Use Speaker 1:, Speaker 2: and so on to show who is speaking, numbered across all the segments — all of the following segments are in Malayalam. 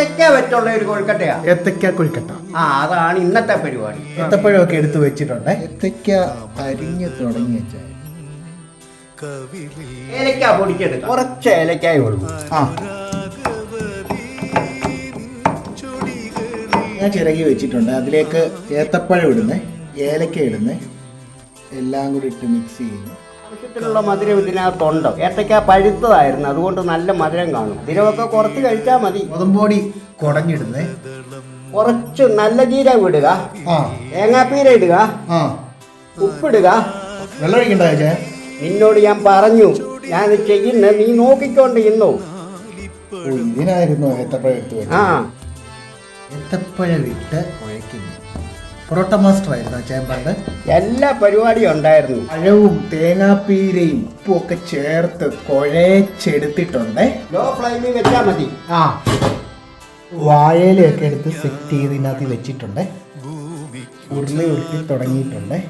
Speaker 1: ഏത്തക്ക വെച്ചുള്ള ഒരു കൊഴുക്കട്ടയാ.
Speaker 2: ഏത്തക്ക കൊഴുക്കട്ട.
Speaker 1: ആ അതാണ് ഇന്നത്തെ പരിപാടി.
Speaker 2: ഏത്തപ്പഴമൊക്കെ എടുത്തു വെച്ചിട്ടുണ്ട്.
Speaker 3: ഏത്തയ്ക്ക അരിഞ്ഞ് തുടങ്ങി വെച്ചാൽ
Speaker 1: ഏലക്ക പൊടിക്കെടുക്കാം കുറച്ച് ഏലക്കായ കൊടുക്കും
Speaker 3: ആ.
Speaker 2: ഞാൻ ചിരകി വെച്ചിട്ടുണ്ട്. അതിലേക്ക് ഏത്തപ്പഴം ഇടുന്നേ ഏലക്ക ഇടുന്നേ എല്ലാം കൂടി ഇട്ട് മിക്സ് ചെയ്യുന്നു.
Speaker 1: ആവശ്യത്തിനുള്ള മധുരം ഇതിനകത്തുണ്ട് ഏത്തക്ക പഴുത്തതായിരുന്നു. അതുകൊണ്ട് നല്ല മധുരം കാണും. മധുരമൊക്കെ കുറച്ച് കഴിച്ചാൽ മതി.
Speaker 2: കൊതമ്പോടി കുടഞ്ഞിടുന്നേ.
Speaker 1: കുറച്ച് നല്ല ജീരകം ഇടുക.
Speaker 2: ആ.
Speaker 1: തേങ്ങാപ്പീര ഇടുക.
Speaker 2: ആ.
Speaker 1: ഉപ്പിടുക.
Speaker 2: ചേച്ചാ.
Speaker 1: നിന്നോട് ഞാൻ പറഞ്ഞു. ഞാൻ ചെയ്യുന്ന നീ നോക്കിക്കൊണ്ട് ഇന്നോ
Speaker 2: ഓ ഇതിനായിരുന്നു ഏത്തപ്പഴം എടുത്തു
Speaker 1: ആ.
Speaker 2: ഏത്തപ്പഴം ഇട്ട് കുഴയ്ക്കുന്നു. പൊറോട്ട മാസ്റ്റർ ആയിരുന്നു പണ്ട്
Speaker 1: എല്ലാ പരിപാടിയും ഉണ്ടായിരുന്നു.
Speaker 2: പഴവും തേങ്ങാപ്പീരയും ഉപ്പും ഒക്കെ ചേർത്ത് കുഴച്ചെടുത്തിട്ടുണ്ട്.
Speaker 1: ലോ ഫ്ലൈമിൽ വെച്ചാൽ മതി.
Speaker 2: ആ. വാഴയിലൊക്കെ എടുത്ത് സെറ്റ് ചെയ്ത് ഇതിനകത്ത് വെച്ചിട്ടുണ്ട്. ഉരുളി ഉരുട്ടി തുടങ്ങിയിട്ടുണ്ട്.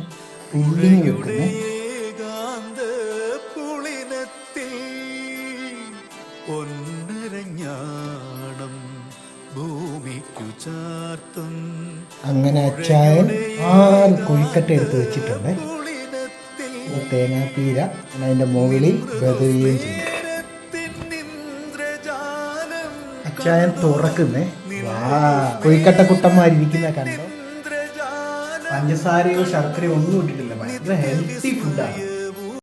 Speaker 2: ഫില്ലിങ് വെക്കുന്നു. അങ്ങനെ അച്ചായൻ ആറ് കുഴിക്കട്ട എടുത്ത് വെച്ചിട്ടുണ്ട്. തേങ്ങാപ്പീര അതിന്റെ മുകളിൽ വെതുകയും ചെയ്യും അച്ചായൻ തുറക്കുന്നേ. വാ കൊഴുക്കട്ട കുട്ടന്മാരിരിക്കുന്ന കണ്ടോ? പഞ്ചസാരയോ ശർക്കരയോ ഒന്നും ഇട്ടിട്ടില്ല. ഭയങ്കര ഹെൽത്തി ഫുഡാണ്